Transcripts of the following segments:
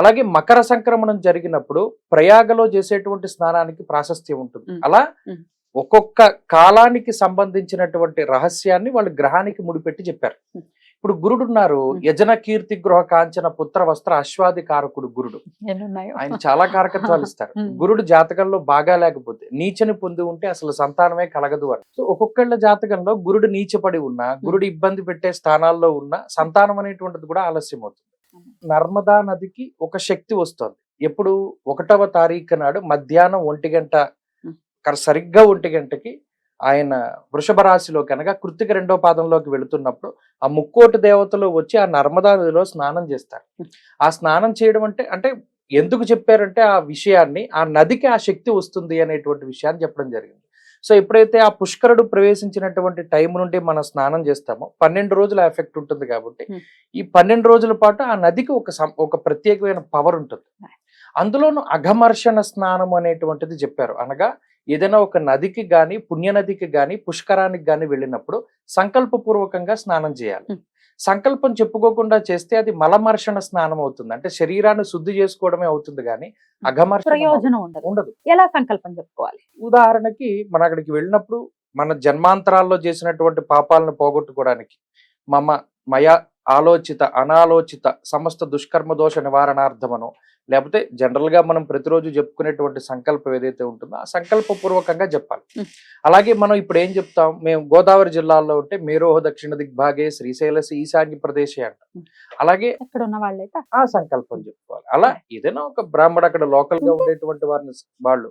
అలాగే మకర సంక్రమణం జరిగినప్పుడు ప్రయాగలో చేసేటువంటి స్నానానికి ప్రాశస్త్యం ఉంటుంది. అలా. ఒక్కొక్క కాలానికి సంబంధించినటువంటి రహస్యాన్ని వాళ్ళు గ్రహానికి ముడిపెట్టి చెప్పారు. ఇప్పుడు గురుడు ఉన్నారు. యజన కీర్తి గృహ కాంచన పుత్ర వస్త్ర అశ్వాది కారకుడు గురుడు ఆయన చాలా కారకత్వాలు ఇస్తారు. గురుడు జాతకంలో బాగా లేకపోతే నీచని పొంది ఉంటే అసలు సంతానమే కలగదు అని సో ఒక్కొక్కళ్ళ జాతకంలో గురుడు నీచపడి ఉన్నా గురుడు ఇబ్బంది పెట్టే స్థానాల్లో ఉన్న సంతానం అనేటువంటిది కూడా ఆలస్యం అవుతుంది. నర్మదా నదికి ఒక శక్తి వస్తుంది. ఎప్పుడు? ఒకటవ తారీఖు నాడు మధ్యాహ్నం ఒంటి గంట సరిగ్గా ఒంటి గంటకి ఆయన వృషభ రాశిలోకి అనగా కృత్తిక రెండో పాదంలోకి వెళుతున్నప్పుడు ఆ ముక్కోటి దేవతలు వచ్చి ఆ నర్మదా నదిలో స్నానం చేస్తారు. ఆ స్నానం చేయడం అంటే అంటే ఎందుకు చెప్పారంటే ఆ విషయాన్ని ఆ నదికి ఆ శక్తి వస్తుంది అనేటువంటి విషయాన్ని చెప్పడం జరిగింది. సో ఎప్పుడైతే ఆ పుష్కరుడు ప్రవేశించినటువంటి టైం నుండి మనం స్నానం చేస్తామో పన్నెండు రోజుల ఎఫెక్ట్ ఉంటుంది కాబట్టి. ఈ పన్నెండు రోజుల పాటు ఆ నదికి ఒక సం- ఒక ప్రత్యేకమైన పవర్ ఉంటుంది అందులోను అఘమర్షణ స్నానం అనేటువంటిది చెప్పారు అనగా ఏదైనా ఒక నదికి గాని పుణ్యనదికి గాని పుష్కరానికి గాని వెళ్ళినప్పుడు సంకల్పపూర్వకంగా స్నానం చేయాలి. సంకల్పం చెప్పుకోకుండా చేస్తే అది మలమర్షణ స్నానం అవుతుంది అంటే శరీరాన్ని శుద్ధి చేసుకోవడమే అవుతుంది కానీ అఘమర్షణ ప్రయోజనం ఉండదు. ఉండదు. ఎలా సంకల్పం చెప్పుకోవాలి? ఉదాహరణకి మన అక్కడికి వెళ్ళినప్పుడు మన జన్మాంతరాల్లో చేసినటువంటి పాపాలను పోగొట్టుకోవడానికి మమ మయ ఆలోచిత అనాలోచిత సమస్త దుష్కర్మ దోష నివారణార్థమనో లేకపోతే జనరల్గా మనం ప్రతిరోజు చెప్పుకునేటువంటి సంకల్పం ఏదైతే ఉంటుందో ఆ సంకల్ప పూర్వకంగా చెప్పాలి. అలాగే మనం ఇప్పుడు ఏం చెప్తాం? మేము గోదావరి జిల్లాలో ఉంటే మేరోహ దక్షిణ దిగ్భాగే శ్రీశైలసి ఈశాన్య ప్రదేశే అంట. అలాగే ఎక్కడ ఉన్న వాళ్ళైతే ఆ సంకల్పం చెప్పుకోవాలి. అలా ఏదైనా ఒక బ్రాహ్మడు అక్కడ లోకల్గా ఉండేటువంటి వారిని వాళ్ళు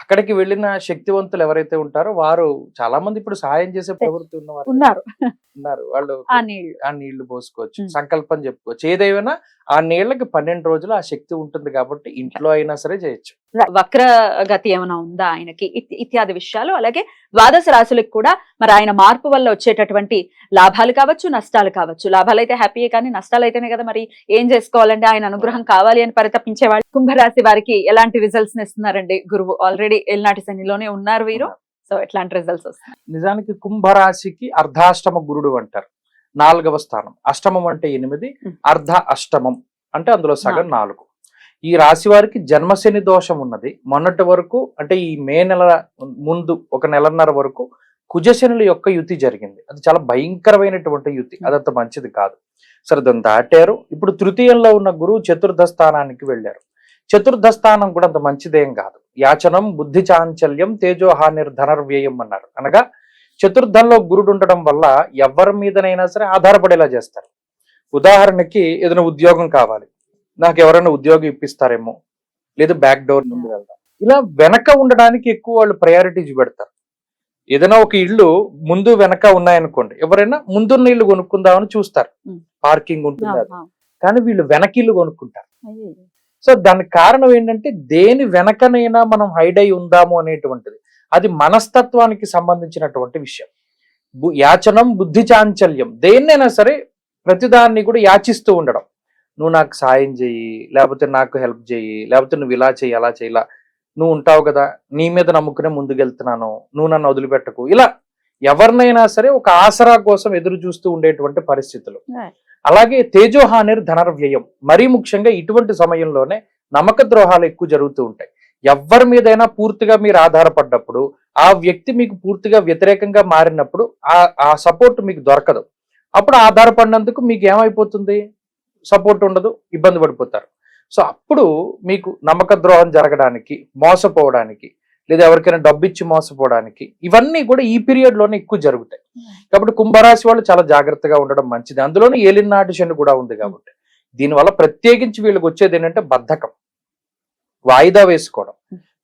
అక్కడికి వెళ్ళిన శక్తివంతులు ఎవరైతే ఉంటారో వారు చాలా మంది ఇప్పుడు సహాయం చేసే ప్రవృత్తి ఉన్నవారు ఉన్నారు. ఉన్నారు. వాళ్ళు ఆ నీళ్ళు పోసుకోవచ్చు. సంకల్పం చెప్పుకోవచ్చు. ఏదైనా ఆ నీళ్ళకి పన్నెండు రోజులు ఆ శక్తి ఉంటుంది కాబట్టి ఇంట్లో అయినా సరే చేయొచ్చు. వక్ర గతి ఏమైనా ఉందా ఆయనకి? ఇత్- ఇత్యాది విషయాలు. అలాగే ద్వాదశ రాశులకు కూడా మరి ఆయన మార్పు వల్ల వచ్చేటటువంటి లాభాలు కావచ్చు నష్టాలు కావచ్చు. లాభాలు అయితే హ్యాపీయే కానీ నష్టాలు అయితేనే కదా మరి ఏం చేసుకోవాలంటే ఆయన అనుగ్రహం కావాలి అని పరితపించే వాళ్ళు. కుంభరాశి వారికి ఎలాంటి రిజల్ట్స్ ఇస్తున్నారండి గురువు? ఆల్రెడీ ఎల్నాటి శనిలోనే ఉన్నారు వీరు. సో ఎట్లాంటి రిజల్ట్స్ వస్తాయి. నిజానికి కుంభరాశికి అర్ధాష్టమ గురుడు అంటారు. నాలుగవ స్థానం. అష్టమం అంటే ఎనిమిది. అర్ధ అష్టమం అంటే అందులో సగం నాలుగు. ఈ రాశి వారికి జన్మశని దోషం ఉన్నది. మొన్నటి వరకు అంటే ఈ మే నెల ముందు ఒక నెలన్నర వరకు కుజశనుల యొక్క యుతి జరిగింది. అది చాలా భయంకరమైనటువంటి యుతి. అదంత మంచిది కాదు. సరే దాన్ని దాటారు. ఇప్పుడు తృతీయంలో ఉన్న గురువు చతుర్థ స్థానానికి వెళ్ళారు. చతుర్థ స్థానం కూడా అంత మంచిదేం కాదు. యాచనం బుద్ధి చాంచల్యం తేజోహానిర్ ధనర్వ్యయం అన్నారు. అనగా చతుర్థంలో గురుడు ఉండడం వల్ల ఎవరి మీదనైనా సరే ఆధారపడేలా చేస్తారు. ఉదాహరణకి ఏదైనా ఉద్యోగం కావాలి. నాకు ఎవరైనా ఉద్యోగం ఇప్పిస్తారేమో. లేదా బ్యాక్ డోర్ నుండి వెళ్దాం. ఇలా వెనక ఉండడానికి ఎక్కువ వాళ్ళు ప్రయారిటీ చూపెడతారు ఏదైనా ఒక ఇల్లు ముందు వెనక ఉన్నాయనుకోండి ఎవరైనా ముందున్న ఇల్లు కొనుక్కుందామని చూస్తారు. పార్కింగ్ ఉంటుంది? అది. కానీ వీళ్ళు వెనక ఇల్లు కొనుక్కుంటారు. సో దానికి కారణం ఏంటంటే దేని వెనకనైనా మనం హైడ్ అయి ఉందాము అనేటువంటిది. అది మనస్తత్వానికి సంబంధించినటువంటి విషయం. యాచనం బుద్ధి చాంచల్యం. దేన్నైనా సరే ప్రతిదాన్ని కూడా యాచిస్తూ ఉండడం. నువ్వు నాకు సాయం చేయి లేకపోతే నాకు హెల్ప్ చేయి లేకపోతే నువ్వు ఇలా చేయి అలా చేయలా నువ్వు ఉంటావు కదా నీ మీద నమ్ముకునే ముందుకెళ్తున్నాను నువ్వు నన్ను వదిలిపెట్టకు. ఇలా ఎవరినైనా సరే ఒక ఆసరా కోసం ఎదురు చూస్తూ ఉండేటువంటి పరిస్థితులు. అలాగే తేజోహానిర్ ధనర్వ్యయం. మరీ ముఖ్యంగా ఇటువంటి సమయంలోనే నమ్మక ద్రోహాలు ఎక్కువ జరుగుతూ ఉంటాయి. ఎవరి మీదైనా పూర్తిగా మీరు ఆధారపడ్డప్పుడు ఆ వ్యక్తి మీకు పూర్తిగా వ్యతిరేకంగా మారినప్పుడు ఆ ఆ సపోర్ట్ మీకు దొరకదు. అప్పుడు ఆధారపడినందుకు మీకు ఏమైపోతుంది? సపోర్ట్ ఉండదు ఇబ్బంది పడిపోతారు. సో అప్పుడు మీకు నమ్మక ద్రోహం జరగడానికి మోసపోవడానికి లేదా ఎవరికైనా డబ్బు ఇచ్చి మోసపోవడానికి ఇవన్నీ కూడా ఈ పీరియడ్లోనే ఎక్కువ జరుగుతాయి. కాబట్టి కుంభరాశి వాళ్ళు చాలా జాగ్రత్తగా ఉండడం మంచిది. అందులోనే ఏలినాటి శని కూడా ఉంది కాబట్టి. దీనివల్ల ప్రత్యేకించి వీళ్ళకి వచ్చేది ఏంటంటే బద్ధకం వాయిదా వేసుకోవడం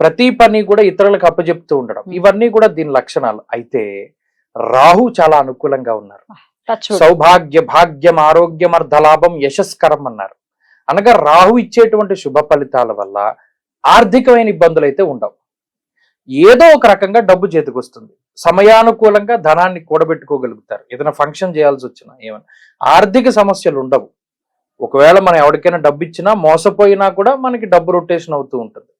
ప్రతి పని కూడా ఇతరులకు అప్పచెప్తూ ఉండడం. ఇవన్నీ కూడా దీని లక్షణాలు. అయితే రాహు చాలా అనుకూలంగా ఉన్నారు. సౌభాగ్య భాగ్యం ఆరోగ్యం అర్ధలాభం యశస్కరం అన్నారు. అనగా రాహు ఇచ్చేటువంటి శుభ ఫలితాల వల్ల ఆర్థికమైన ఇబ్బందులు అయితే ఉండవు. ఏదో ఒక రకంగా డబ్బు చేతికి వస్తుంది. సమయానుకూలంగా ధనాన్ని కూడబెట్టుకోగలుగుతారు. ఏదైనా ఫంక్షన్ చేయాల్సి వచ్చినా ఏమైనా. ఆర్థిక సమస్యలు ఉండవు. ఒకవేళ మనం ఎవరికైనా డబ్బు ఇచ్చినా మోసపోయినా కూడా మనకి డబ్బు రొటేషన్ అవుతూ ఉంటుంది.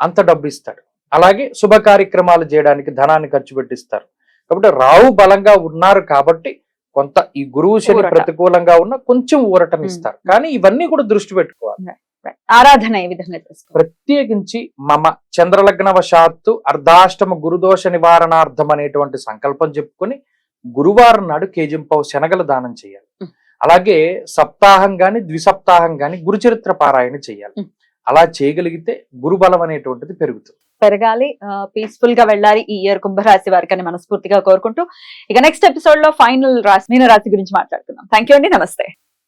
అంత డబ్బు ఇస్తాడు. అలాగే శుభ కార్యక్రమాలు చేయడానికి ధనాన్ని ఖర్చు పెట్టిస్తారు. కాబట్టి రాహు బలంగా ఉన్నారు కాబట్టి కొంత ఈ గురువు శని ఊరట. ప్రతికూలంగా ఉన్న కొంచెం ఊరటనిస్తారు. ఉమ్. కానీ ఇవన్నీ కూడా దృష్టి పెట్టుకోవాలి. ఆరాధన ఏ విధంగా చేసుకోవాలి? ప్రత్యేకించి మమ చంద్రలగ్న వశాత్తు అర్ధాష్టమ గురుదోష నివారణార్థం అనేటువంటి సంకల్పం చెప్పుకొని గురువారం నాడు కేజింపావు శనగలు దానం చేయాలి. అలాగే సప్తాహం గాని ద్విసప్తాహం గాని గురుచరిత్ర పారాయణ చేయాలి. అలా చేయగలిగితే గురుబలం అనేటువంటిది పెరుగుతుంది. పెరగాలి పీస్ఫుల్గా వెళ్ళాలి ఈ ఇయర్ కుంభరాశి వారికి అని మనస్ఫూర్తిగా కోరుకుంటూ ఇక నెక్స్ట్ ఎపిసోడ్లో ఫైనల్ రాశి మీన రాశి గురించి మాట్లాడుకుందాం. థ్యాంక్ అండి నమస్తే.